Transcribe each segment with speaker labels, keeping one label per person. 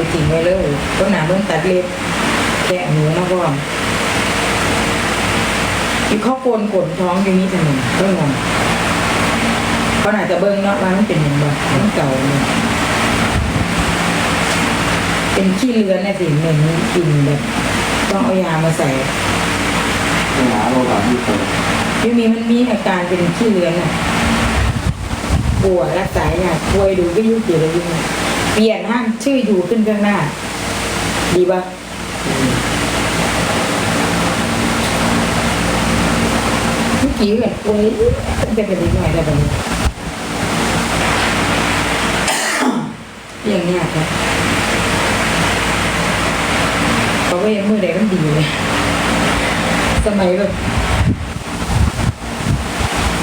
Speaker 1: ไปทิ้งไว้เลยต้นหนาเบิ่งตัดเล็บแค่หนูนะพ่อมอีกข้อโกนขนท้องอยู่นี่ถนนก็งงเขาอาจจะเบิ่งเนาะว่ามันเป็นอย่างไรมันเก่าเลยเป็นขี้เลือนนะสิเหม็นกลิ่นแบบต้องเอายามาใส่
Speaker 2: ไปหาโรงพยาบาลที่คน
Speaker 1: ยูมีมันมีอาการเป็นขี้เลือนอะปวดรักษาอย่างป่วยดูก็ยุ่งเกี่ยวเลยยุ่ง เปลี่ยนห้างชื่ออยู่ขึ้นข้างหน้า ดีปะเมื่อกี้แบบป่วยจะเป็นนิดหน่อยแต่แบบนี้เรื่องเนี้ยครับเพราะว่ายังมือใดมันดีเลยสมัยแบบ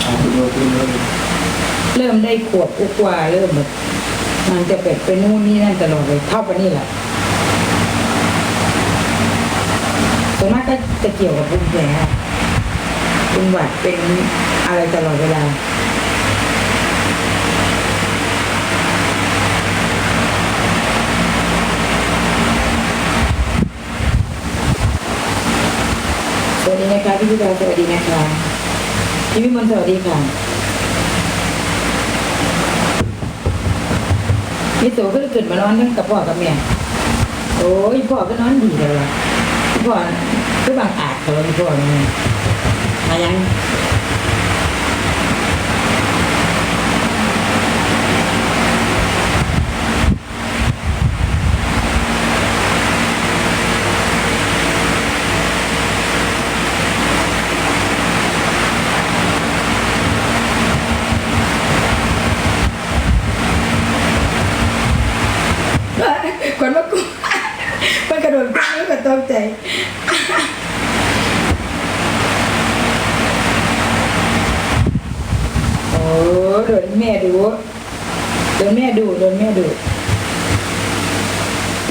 Speaker 2: เอาไปดูที่นี่
Speaker 1: เริ่มได้ขวบกว่าๆเริ่มแบบ มันจะเป็ดไปนู่นนี่นั่นตลอดเลยเท่าไปนี่แหละส่วนมากก็จะเกี่ยวกับภูมิแพ้เป็นหวัดเป็นอะไรตลอดเวลาสวัสดีนะคะพี่พิดาสวัสดีนะคะพี่พิมลสวัสดีค่ะ พี่โตก็เกิดมานอนทั้งกับพ่อกับแม่โอ้ยพ่อก็นอนดีเลยว่ะพ่อก็บางอาจเขาพี่พ่อนี่มายังคนมากูมันกระโดดขึ้นแล้วก็ตก ใจ โอ้โดนแม่ดูโดนแม่ดูโดนแม่ดู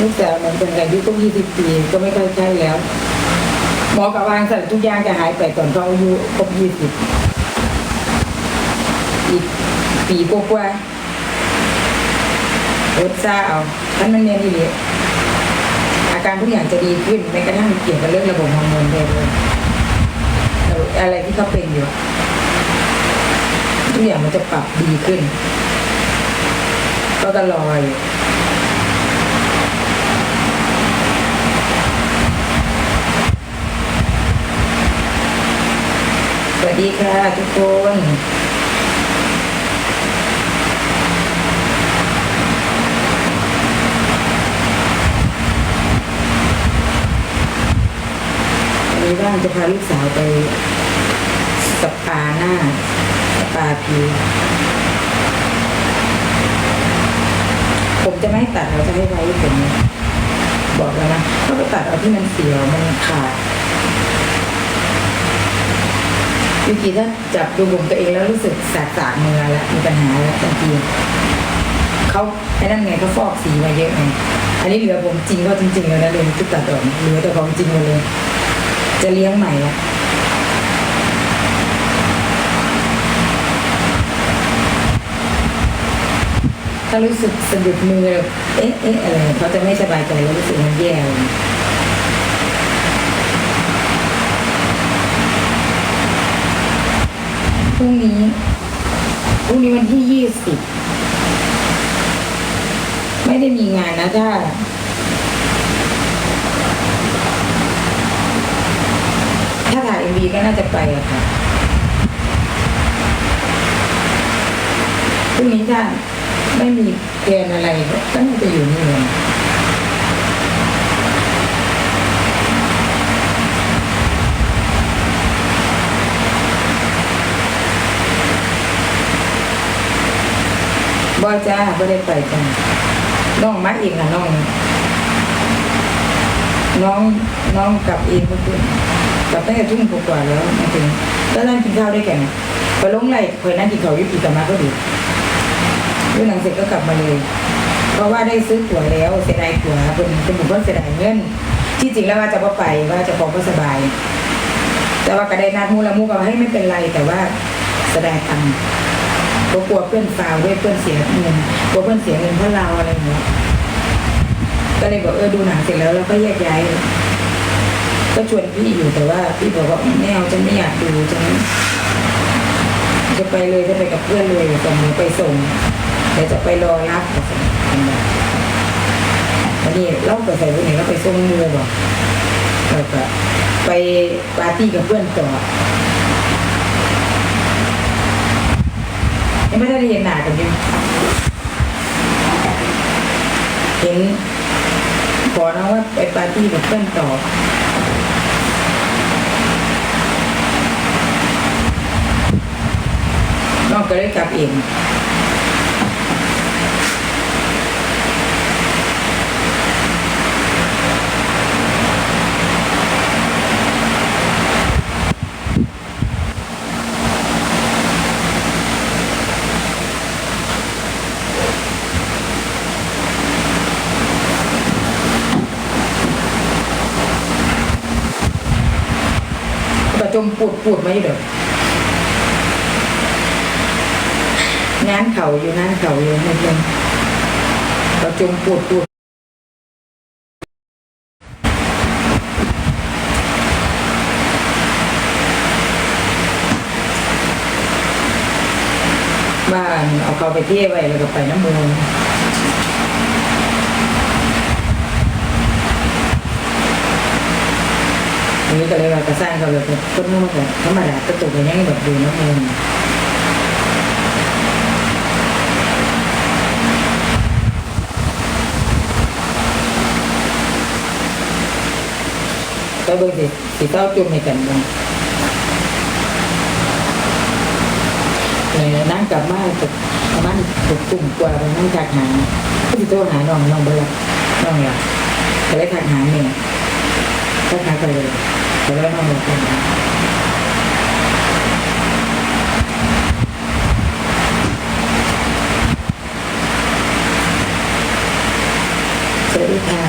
Speaker 1: ลูกสาวมันเป็นอายุก็ยี่สิบปีก็ไม่ค่อยใช่แล้ว หมอกับวางสั่นทุกอย่างจะหายไปก่อนเขาอายุครบยี่สิบอีกปีกว่าๆอดซาเอาท่านมันเนียนอีเลียอ การทุกอย่างจะดีขึ้นแม้กระทั่งเกี่ยวกับเรื่องระบบฮอร์โมนเลยอะไรที่เขาเป็นอยู่ ทุกอย่างมันจะปรับดีขึ้น ก็ก็รอยสวัสดีค่ะทุกคน ว่างจะพาลูกสาวไปสปาหน้าสปาผิวผมจะไม่ตัดเราจะให้ไว้ผมบอกแล้วนะถ้าไปตัดเอาที่มันเสียวมันขาดยูกิถ้าจับดูผมตัวเองแล้วรู้สึกสากสากมือแล้วมีปัญหาแล้วบางทีเขาไอ้นั่นไงเขาฟอกสีมาเยอะไงอันนี้เหลือผมจริงก็จริงๆแล้วนะเลยที่ตัดออกเหลือแต่ของจริงหมดเลย จะเลี้ยงใหม่ละถ้ารู้สึกสะดุดมือเอ๊ะเอ๊ะอะไรเขาจะไม่สบายใจแล้วรู้สึกมันแย่ยพรุ่งนี้พรุ่งนี้วันที่ยี่สิบไม่ได้มีงานนะถ้า ถ้าถ่ายเอ็มวีก็น่าจะไปอะค่ะพรุ่งนี้ถ้าไม่มีแกนอะไรก็น่าจะอยู่นี่เลยบอจ้าไม่ได้ไปจ้าน้องมาอีกนะน้อง น้องน้องกลับเองเมื่อคืน กลับตั้งแต่ทุ่มกว่าๆแล้วมาถึงแล้วนั่งกินข้าวได้วยกันไปลงไหลเคยนั่งกินข้าวอยุติกลับมาก็ดีดูหนังเสร็จก็กลับมาเลย เพราะว่าได้ซื้อตั๋วแล้วเสียดายตั๋วเป็นเป็นบุคคลเสียดายเงินที่จริงแล้วว่าจะพอไปว่าจะพอก็สบาย แต่ว่าก็ได้นัดมูละมูกับให้ไม่เป็นไรแต่ว่าเสียดายตังค์เพราะกลัวเพื่อนฟาวด้วยเพื่อนเสียเงินกลัวเพื่อนเสียเงินเพราะเราอะไรอย่างเงี้ยก็เลยบอกเออดูหนังเสร็จแล้วเราก็แยกย้าย ก็ชวนพี่อยู่แต่ว่าพี่บอกว่าไม่เอาฉันไม่อยากดูฉันจะไปเลยจะไปกับเพื่อนเลยส่งหนูไปส่งเดี๋ยวจะไปรอรับกับส่งวันนี้เล่าไปใส่วันนี้เราไปส่งมือบอกแล้วก็ไปปาร์ตี้กับเพื่อนต่อยังไม่ได้เรียนหนากันยู่เห็นขอนะว่าไปปาร์ตี้กับเพื่อนต่อ น้องก็เลยกลับเองจมปูดปูดมาอยู่เด้อ งานเขาอยู่งานเขาอยู่ไม่เพียงก็จมปูดปูดบ้านเอาเขาไปเที่ยวไว้แล้วก็ไปน้ำมูลอันนี้ก็เลยว่ากระสร้างเขาแบบคนนู้นแบบธรรมดากระตุกอย่างนี้แบบดูน้ำมูล ไปเบิ่งสิสิเต้าจุ่มให้กันบ้างเออนั่งกลับมาตกประมาณตกตุ่มกว่าไปนั่งทักหาก็สิโทรหาน้องน้องเบิ่งน้องล่ะก็เลยทักหาเนี่ยทักหากันเลยแต่แล้วน้องบอกว่าสวัสดีค่ะ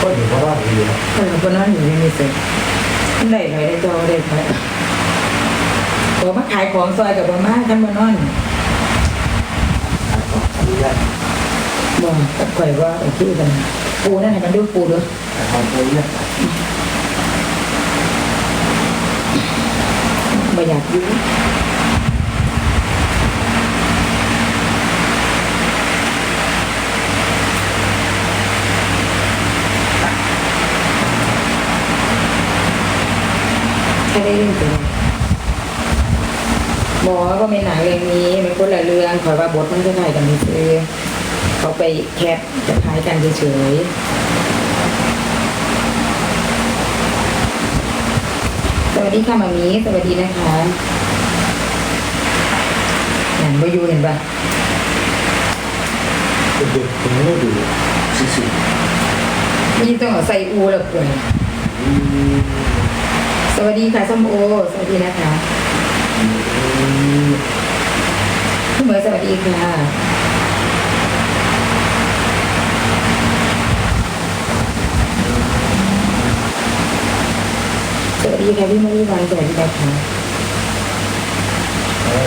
Speaker 2: ก็เห็นว่าว่าดีนะ
Speaker 1: เออคนนั้นอยู่ยังมีเสร็จได้ไปได้จอได้ไปบอกมา ขายของซอยกับบ่มากันมานอน
Speaker 2: ขายของอนุญาต
Speaker 1: บอกกับข่อยว่าไอ้ที่กันปูนั่นให้มันดูปูด้วย
Speaker 2: ขายของอนุญาต
Speaker 1: บ่อยากอยุ่แค่ได้เล่นตัว บอกว่าก็ไม่หนังเรื่องนี้มันคนละเรื่องขอยว่าบทมันจะถ่ายกันเฉยๆเขาไปแคปจะคล้ายกันเฉยๆสวัสดีค่ะมามีสวัสดีนะคะอย่างบอยูเห็นปะ
Speaker 2: เด็กคนนี้ดูสิสิ
Speaker 1: ไม่ต้องเอาใส่อูแล้วป่วยสวัสดีค่ะส้มโอ สวัสดีนะคะ พี่เหมอสวัสดีค่ะสวัสดีค่ะพี่มณีวันสวัสดีนะคะ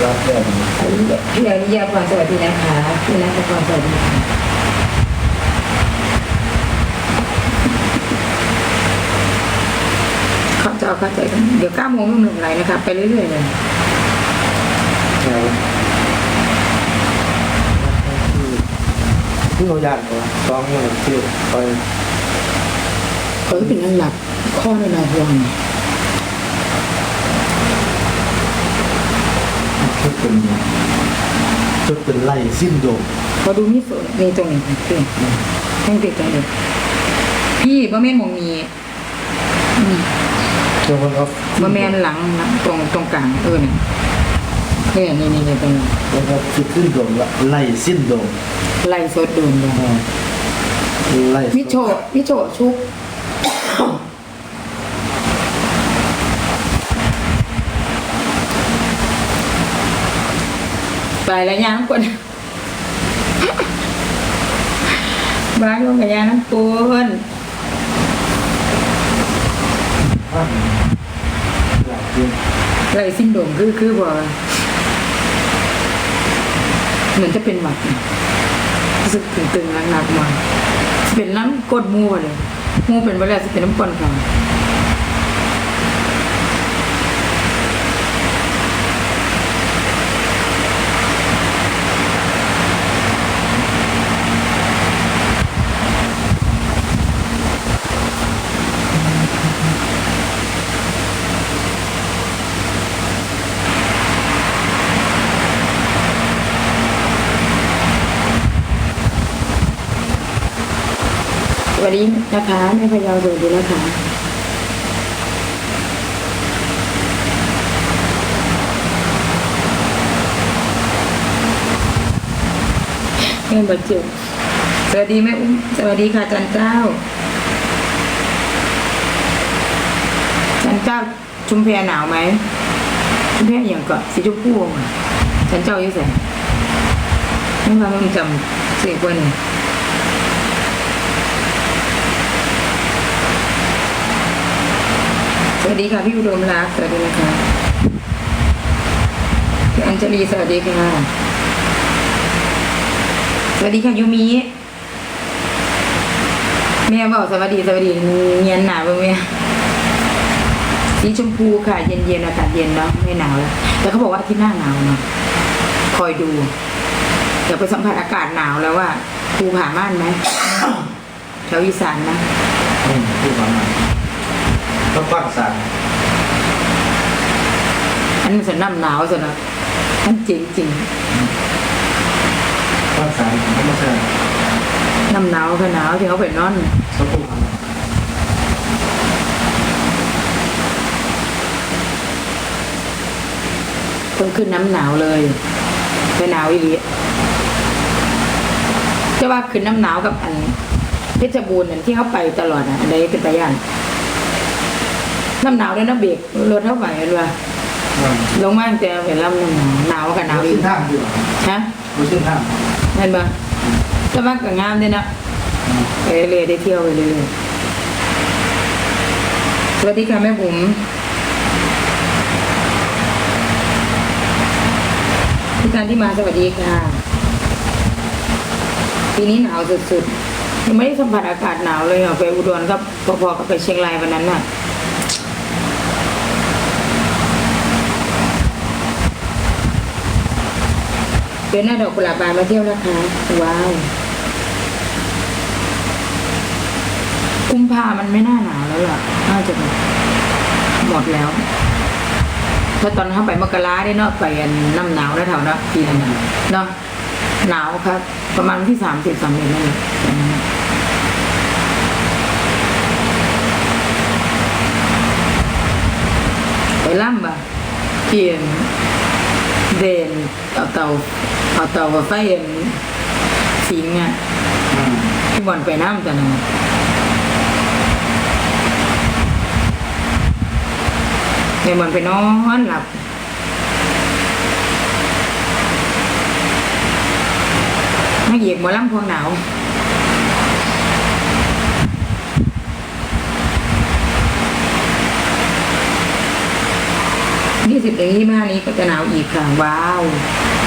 Speaker 2: รับเรื่อง
Speaker 1: อริยพี่อริยาพรสวัสดีนะคะพี่นัทพรสวัสดีค่ะเข้าใจเข้าใจเดี๋ยวเก้าโมงมันลงไหลนะคะ ไปเรื่อยๆเลย
Speaker 2: ใช่ที่เราอยากเหรอซ้อมอย่างที่ไป
Speaker 1: เออเป็นนั่งหลับข้อในนาห่วง
Speaker 2: ชุดเป็นชุดเป็นไล่สิ้นโดม
Speaker 1: พอดูมีส่วนมีตรงนี้เพื่อนให้ติดใจเลยพี่บะแม่นหมองมีอืม
Speaker 2: เจ้าคนเขา
Speaker 1: บะแม่นหลังหลังตรงตรงกลางเออเนี่ย เนี่ยนี่นี่นี่ตรงนี้
Speaker 2: เจ้าเขาชุดสิ้นโดมละไล่สิ้นโดม
Speaker 1: ไล่สดโดนเลย
Speaker 2: ไล่
Speaker 1: พี่โชพี่โชชุกไปแล้วยาน้ำกวนบ้านลงกับยาน้ำกวน
Speaker 2: อะอยากกิน
Speaker 1: อะไรสิ้นโดงคือคือบ่ เหมือนจะเป็นหวัดรู้สึกตึงๆหนักๆมาจะเป็นน้ำกดมูเลยมูเป็นเวลาจะเป็นน้ำก้นกลาง วัสดีนะคะแม่พยาวสวัสดีนะคะแม่บาดเจ็บสวัสดีแม่อุ้มสวัสดีค่ะจันเจ้า จันเจ้าชุมแพหนาวไหมชุมแพอย่างกาะสีชมพูจันเจ้าอยู่แสนไม่ว่ามึงจำเสียงคนนี่ส วัสดีค่ะพี่อุดมรักสวัสดีนะคะพี่อัญชลีสวัสดีค่ะ สวัสดีค่ะยูมิแม่บอกสวัสดีสวัสดีเงียนหนาวไหมแม่สีชมพูค่ะ เย็นๆอากาศเย็นเนาะไม่หนาวแล้วแต่เขาบอกว่าที่หน้าหนาวเนาะคอยดูเดี๋ยวไปสัมผัสอากาศหนาวแล้วว่าภูผาม่านไหมแถวอีสานนะ
Speaker 2: อืมพูดมาใหม่ ต้องฟังสั่ง
Speaker 1: อันนี้มันจะน้ำหนาวสินะมันจริงจริง
Speaker 2: ฟังสั่งธรรมชาติ
Speaker 1: ๆน้ำหนาวก็หนาวที่เขาไปนอน
Speaker 2: สักพูดมาใหม่
Speaker 1: เพิ่งขึ้นน้ำหนาวเลยไปหนาวอีหลีจะว่าขึ้นน้ำหนาวกับอันเพชรบูรณ์นั่นที่เขาไปตลอดอะอันใดเป็นตะย่าน น้ำหนาวแล้วน้ำเบรกรถเท่าไหร่กันวะ
Speaker 2: ว่า
Speaker 1: ลงมาตั้งแต่เห็นลำน้ำหนาวหนาวกับหนาวอี
Speaker 2: ขึ้
Speaker 1: ก
Speaker 2: นท่ามดีกว่า
Speaker 1: ฮะ
Speaker 2: รู้ขึ้นท่าม
Speaker 1: เห็นปะจะว่ากับงามด้วยนะ
Speaker 2: อืม
Speaker 1: ไปเรื่อยๆได้เที่ยวไปเรื่อยๆสวัสดีค่ะแม่บุ๋มทุกท่านที่มาสวัสดีค่ะปีนี้หนาวสุดๆยังไม่ได้สัมผัสอากาศหนาวเลยอะไปอุดรกับพอๆกับไปเชียงรายวันนั้นน่ะ ดือนหน้าดอกกุหลาบบานมาเที่ยวนะคะว้าวกุมภามันไม่น่าหนาวแล้วล่ะน่าจะหมดหมดแล้วเพราตอนเข้าไปมกราได้เนาะไปนน้ำหนาวนะแถวเนาะปีนั้นเนาะหนาวครับ ประมาณที่สามสิบสามเดือนนั่นแหละตอนนั้นน่ะไปล่ำบ่ะเกียนเดนเอาเตา เอาเตาไฟเอ็นสิงห์อะ
Speaker 2: อืม
Speaker 1: พี่บอลไปน้ำแต่นะแม่บอลไปนอนหลับนักเหยียกหมอลำพวงหนาวยี่สิบถึงยี่ห้านี้ก็จะหนาวอีกค่ะว้าวเข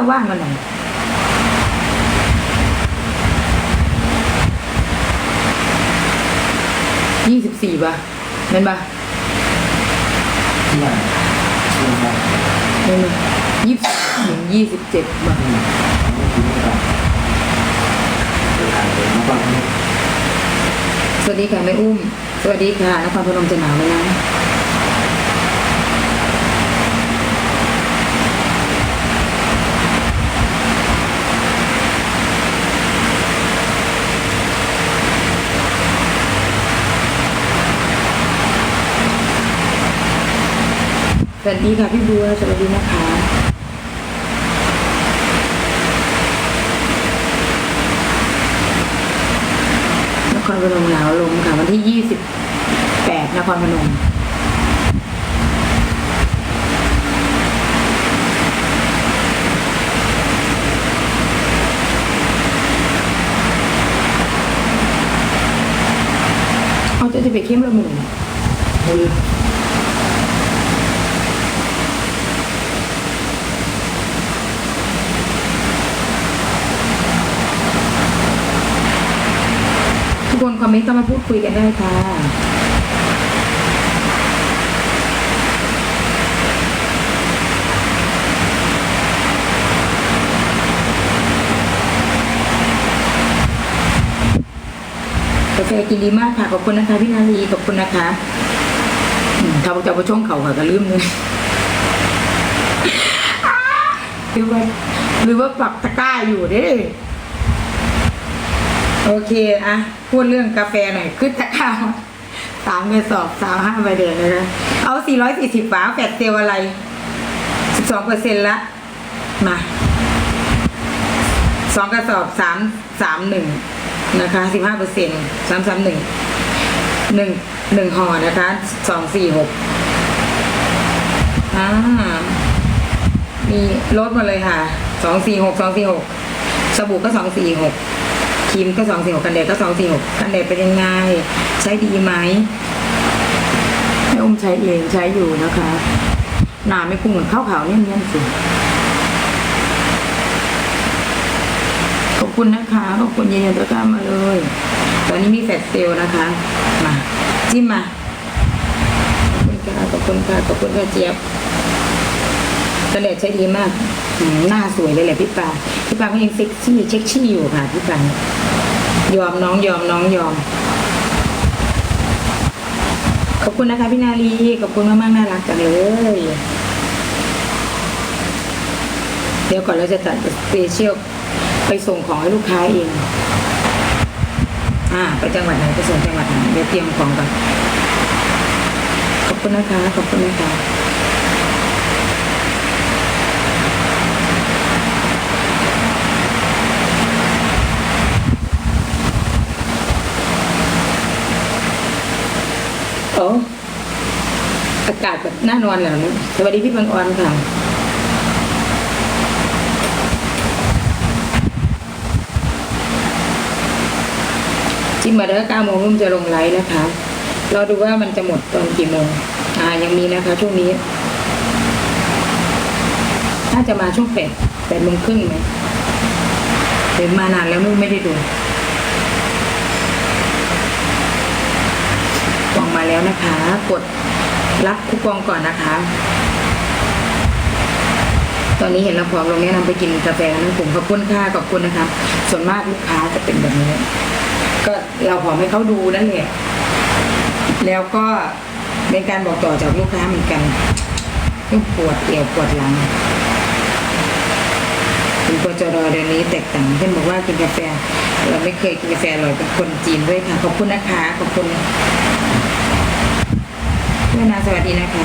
Speaker 1: าเราว่างกันไหนยี่สิบสี่ป่ะเป็นป่ะ
Speaker 2: ที่ไหนที่ไหน
Speaker 1: เป็นยี่สิบถึงยี่สิบเจ็ดป่ะ
Speaker 2: อืมไม่ถึงครับเดี๋ยวถ่ายเลยมาฟังนี่
Speaker 1: สวัสดีค่ะแม่อุ้ม สวัสดีค่ะนครพนมจะหนาวไหมนะัสดีค่ะพี่บัวสวัสดีนะคะนครพนมหนาวลมค่ะวันที่ยี่สิบแปดนครพนมเอาจะจะไปเข้
Speaker 2: มละ
Speaker 1: หมื่น คอมเมนต์เข้ามาพูดคุยกันได้ค่ะกาแฟกินดีมากค่ะ ขอบคุณนะคะพี่นาลีขอบคุณนะคะเขาจะเอาไปช่องเขาค่ะก็ลืมเลยหรือว่าหรือว่าปักตะกร้าอยู่เด้ โอเคอะพูดเรื่องกาแฟหน่อยขึ้นตะกร้าวสามกระสอบสามห้าใบเดนเลยนะเอาสี่ร้อยสี่สิบฝาแฟดเซลอะไรสิบสองเปอร์เซ็นต์ละ มาสองกระสอบสามสามหนึ่งนะคะสิบห้าเปอร์เซ็นต์สามสามหนึ่งหนึ่งหนึ่งห่อนะคะสองสี่หกอ่ามีลดมาเลยค่ะสองสี่หกสองสี่หกสบู่ก็สองสี่หก ครีมก็สองสี่หกกันแดดก็สองสี่หกกันแดดเป็นยังไง ใช้ดีไหมแม่อุ้มใช้เองใช้อยู่นะคะ หนาไม่คุ้งเหมือนข้าวขาวเนี่ยเนี่ยสิขอบคุณนะคะขอบคุณเย็นๆตะกร้ามาเลย ตอนนี้มีแฟลชเซลนะคะ มา จิ้มมา ขอบคุณค่ะขอบคุณค่ะขอบคุณค่ะเจี๊ยบ กระเด็ดใช้ดีมากหน้าสวยเลยแหละพี่ปาพี่ปาก็ยังเซ็กซี่เช็คชี่อยู่ค่ะพี่ปายอมน้องยอมน้องยอม ขอบคุณนะคะพี่นาลีขอบคุณมากๆน่ารักจังเลยเดี๋ยวก่อนเราจะจัดสเปเชียลไปส่งของให้ลูกค้าเองอ่าไปจังหวัดไหนไปส่งจังหวัดไหนเดี๋ยวเตรียมของก่อนขอบคุณนะคะ ขอบคุณนะคะ โอ้อากาศแบบน่านอนแล้วนะสวัสดีพี่บังออนค่ะจิ้มมาเด้อเก้าโมงรุ่มจะลงไลฟ์นะคะเราดูว่ามันจะหมดตอนกี่โมงอ่ายังมีนะคะ ช่วงนี้น่าจะมาช่วงแปดแปดโมงครึ่งไหมเห็นมานานแล้วนุ่มไม่ได้ดู กล่อง มาแล้วนะคะ กดรับคูปองก่อนนะคะ ตอนนี้เห็นเราพร้อมลงแนะนำไปกินกาแฟกันทั้งกลุ่มขอบคุณค่ะขอบคุณนะคะ ส่วนมากลูกค้าจะเป็นแบบนี้ ก็เราพร้อมให้เขาดูนั่นแหละแล้วก็เป็นการบอกต่อจากลูกค้าเหมือนกันเรื่องปวดเอวปวดหลังคุณปจรเดี๋ยวนี้แตกต่างเช่นบอกว่ากินกาแฟ เราไม่เคยกินกาแฟอร่อยเป็นคนจีนด้วยค่ะ ขอบคุณนะคะ ขอบคุณ เพื่อนนาสวัสดีนะคะ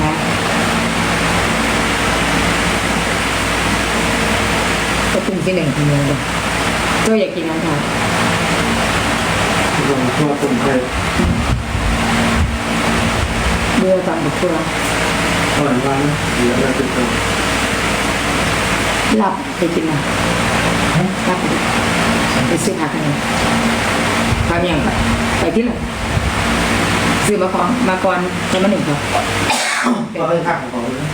Speaker 1: ก็ปุ่มที่หนึ่งของเราเลยก็อยากกินน้ำค่ะ
Speaker 2: ลงตัวผมเคย
Speaker 1: เบื่อตอนบุกตัว
Speaker 2: ก่อนวันเดี๋ยวเราจะท
Speaker 1: หลับไปกินมาหลับไปดิไปซื้อผักกันเลยทำยังไงไปที่ไหน ซื้อมาก่อนมาก่อนใช้มาหนึ่งครับำ
Speaker 2: ก็เป็นข้างของเลย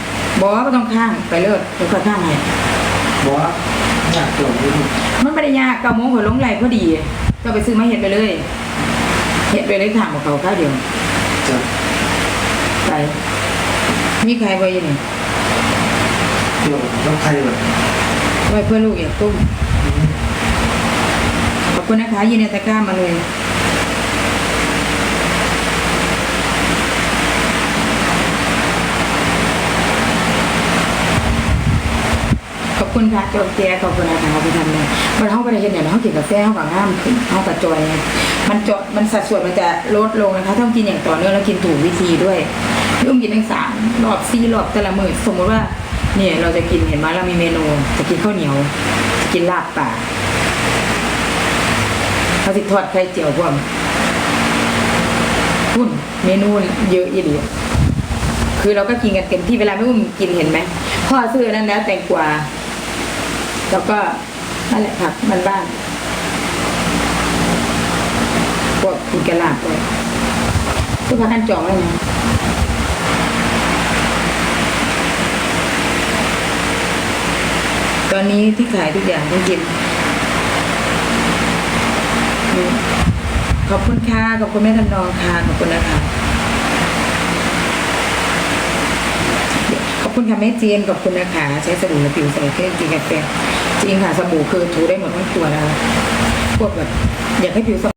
Speaker 1: บอกว่าไม่ต้องข้างไปเลิศเดี๋ยวค่อยข้างให้
Speaker 2: บอกว่าอยากส่งที่
Speaker 1: มันไม่ได้ยากเก้าโมงหัวลงไหลพอดีก็ไปซื้อมาเห็ดไปเลย เห็ดไปเลยถามกับเขาข้าวเดียว
Speaker 2: จะ
Speaker 1: ไปมีใครไว้อยังไง
Speaker 2: เที่ยวต้องใครแบบ
Speaker 1: ไว้เพื่อลูกอย่างตุ้มขอบคุณนะคะยินดีตะกร้ามาเลย ขอบ คุณค่ะโจมเจียขอบคุณนะคะที่ทำเนี่ยมันห้องประเทศเนี่ยห้องกินกาแฟห้องกับห้ามขึ้นห้องกับจอยเนี่ยมันจดมันสัดส่วนมันจะลดลงนะคะถ้ากินอย่างต่อเนื่องแล้วกินถูกวิธีด้วยพี่วมกินทั้งสามรอบสี่รอบแต่ละมื้อสมมติว่าเนี่ยเราจะกินเห็นไหมเรามีเมนูจะกินข้าวเหนียวจะกินลาบป่าเขาสิทอดไข่เจียวพวกพุ่นเมนูเยอะยี่ดีคือเราก็กินกันเต็มที่เวลาพี่อุ้มกินเห็นไหมพ่อซื้อนั่นแล้วแตงกวา แล้วก็นั่นแหละผักมันบ้านพวกกิกระลาบด้วยคือพากันจองแล้นะตอนนี้ที่ขายทุกอย่างต้องกินขอบคุณค่ะขอบคุณแม่ทำนองค่ะขอบคุณนะคะขอบคุณค่ะแม่เจียนขอบคุณนะคะ ใช้สบู่และผิวใส่เครื่องกินกาแฟ จริงค่ะสบู่คือถูได้หมดทั้งตัวแล้วพวกแบบอยากให้ผิวส